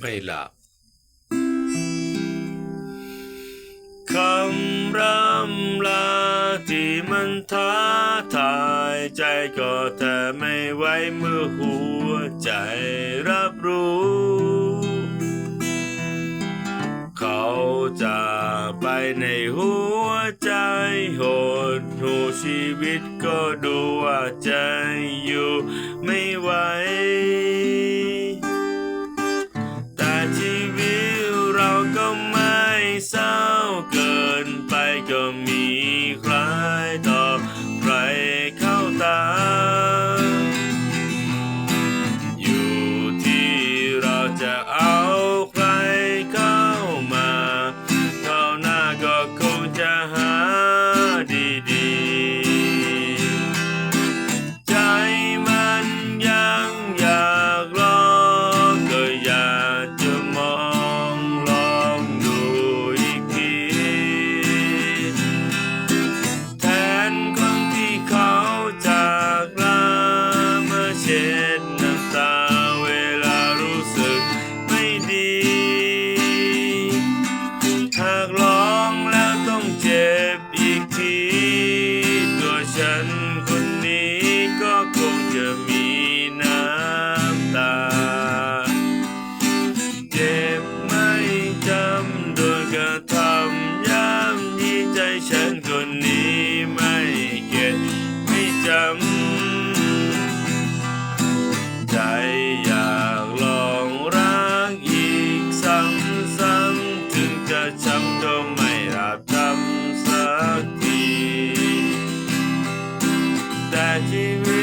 ไม่หลับคำร่ำลาที่มันท้าทายใจก็แทบไม่ไหวเมื่อหัวใจรับรู้ เขาจะไปในหัวใจโหดหูชีวิตก็ดูว่าใจอยู่ไม่ไหวาทำสักทีแต่ชีวิต